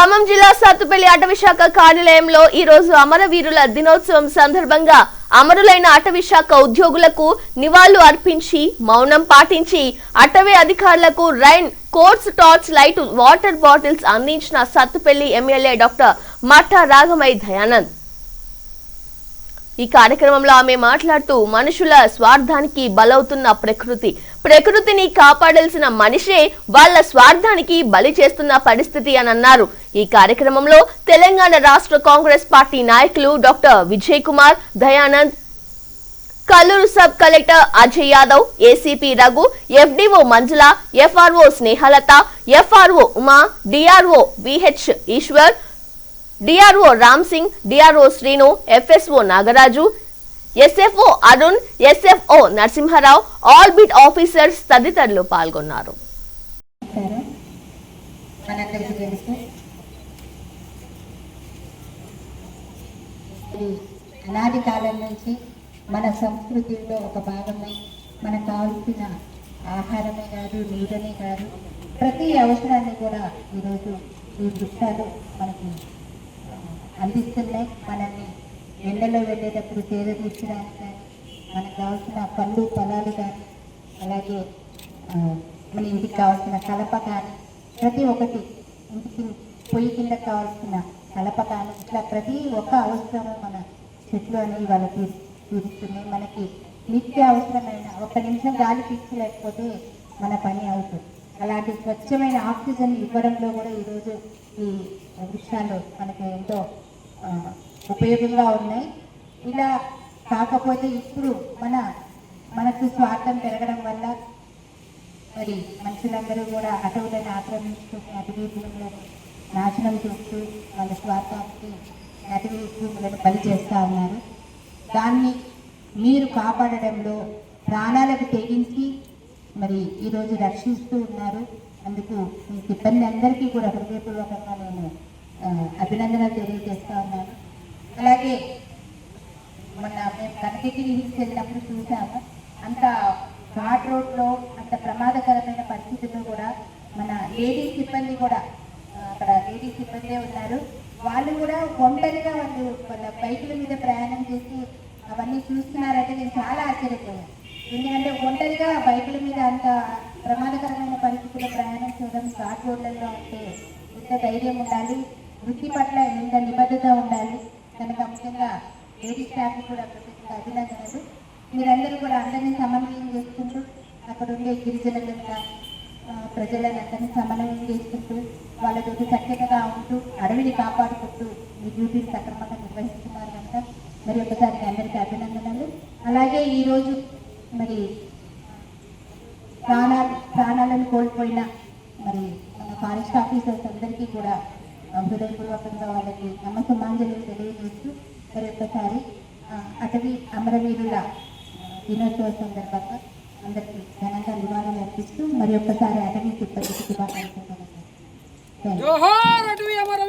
ఖమ్మం జిల్లా సత్తుపల్లి అటవీశాఖ కార్యాలయంలో ఈ రోజు అమరవీరుల దినోత్సవం సందర్భంగా అమరులైన అటవీశాఖ ఉద్యోగులకు నివాళులు అర్పించి మౌనం పాటించి అటవీ అధికారులకు rain coats torch light water bottles అందించిన సత్తుపల్లి ఎమ్మెల్యే డాక్టర్ మట్టా రాగమై దయానంద్. ఈ కార్యక్రమంలో ఆమె మాట్లాడుతూ మనుషుల స్వార్థానికి బలవుతున్న ప్రకృతి ప్రకృతిని కాపాడాల్సిన మనిషే వాళ్ళ స్వార్థానికి బలి చేస్తున్న పరిస్థితి అని అన్నారు. ఈ కార్యక్రమంలో తెలంగాణ రాష్ట్ర కాంగ్రెస్ పార్టీ నాయకులు doctor Vijay Kumar Dayanand Kalluru sub collector Ajay Yadav ACP Raghu FDO Manjula FRO Snehalatha FRO Uma DRO VH Eshwar DRO Ram Singh DRO Srinu FSO Nagaraju SFO Arun SFO Narasimharao all beat officers తదితరులు పాల్గొన్నారు. అనాది కాలం నుంచి మన సంస్కృతిలో ఒక భాగమై మనకు కావాల్సిన ఆహారమే కాదు నీరనే కాదు ప్రతి అవసరాన్ని కూడా ఈరోజు ఈ వృక్షాలు మనకి అందిస్తున్నాయి. మనల్ని ఎండలో వెళ్ళేటప్పుడు సేద తీర్చడానికి కానీ మనకు కావాల్సిన పళ్ళు ఫలాలు కానీ అలాగే మన ఇంటికి కావాల్సిన కలప కానీ ప్రతి ఒక్కటి ఇంటికి పొయ్యి కింద కావాల్సిన కలప కానీ ఇట్లా ప్రతి ఒక్క అవసరము మన చెట్లు అనేవి వాళ్ళకి తీరుస్తుంది మనకి నిత్య అవసరమైన ఒక నిమిషం గాలి పీల్చలేకపోతే మన పని అవుతుంది. అలాంటి స్వచ్ఛమైన ఆక్సిజన్ ఇవ్వడంలో కూడా ఈరోజు ఈ వృక్షాలు మనకి ఎంతో ఉపయోగంగా ఉన్నాయి. ఇలా కాకపోతే ఇప్పుడు మన మనకు స్వార్థం పెరగడం వల్ల మరి మనుషులందరూ కూడా అటవులను ఆక్రమిస్తూ అటవీ నాశనం చేస్తూ వాళ్ళ స్వార్థానికి అటవీ భూములను బలి చేస్తూ ఉన్నారు. దాన్ని మీరు కాపాడడంలో ప్రాణాలకు తెగించి మరి ఈరోజు రక్షిస్తూ ఉన్నారు. అందుకు మీ సిబ్బంది అందరికీ కూడా హృదయపూర్వకంగా నేను అభినందనలు తెలియజేస్తా ఉన్నాను. అలాగే మొన్న మేము కనకగిరి హిల్స్ వెళ్ళినప్పుడు చూసాము అంత ఘాట్ రోడ్లో అంత ప్రమాదకరమైన పరిస్థితుల్లో కూడా మన లేడీ సిబ్బంది కూడా అక్కడ లేడీ సిబ్బందే ఉన్నారు. వాళ్ళు కూడా ఒంటరిగా వాళ్ళు వాళ్ళ బైకుల మీద ప్రయాణం చేసి అవన్నీ చూస్తున్నారంటే నేను చాలా ఆశ్చర్యపోయాను. ఎందుకంటే ఒంటరిగా బైకుల మీద అంత ప్రమాదకరమైన పరిస్థితుల్లో ప్రయాణం చేయడం ఘాట్ రోడ్లలో అంటే ఎంత ధైర్యం ఉండాలి వృత్తి పట్ల ఎంత నిబద్ధత ఉండాలి కనుక ముఖ్యంగా లేడీ స్టాఫ్ కూడా ప్రత్యేకంగా అభినందనలు. మీరందరూ కూడా అందరినీ సమన్వయం చేసుకుంటూ అక్కడ ఉండే గిరిజనులను కానీ, ప్రజలను అందరినీ సమన్వయం చేసుకుంటూ వాళ్ళతో చక్కగా ఉంటూ అడవిని కాపాడుకుంటూ మీ డ్యూటీని సక్రమంగా నిర్వహిస్తున్నారు కనుక మరి ఒకసారి మీ అందరికీ అభినందనలు. అలాగే ఈరోజు మరి ప్రాణాలు ప్రాణాలను కోల్పోయిన మరి మన ఫారెస్ట్ ఆఫీసర్స్ అందరికీ కూడా హృదయపూర్వకంగా వాళ్ళకి నమ్మకమాంజలి తెలియజేస్తూ మరి ఒక్కసారి అటవీ అమరవీరుల దినోత్సవ సందర్భంగా అందరికీ ఘనంగా నివాళులు అర్పిస్తూ మరి ఒక్కసారి అటవీ సిబ్బందికి శుభాకాంక్షలు తెలియజేస్తున్నాను. జోహార్ అటవీ అమర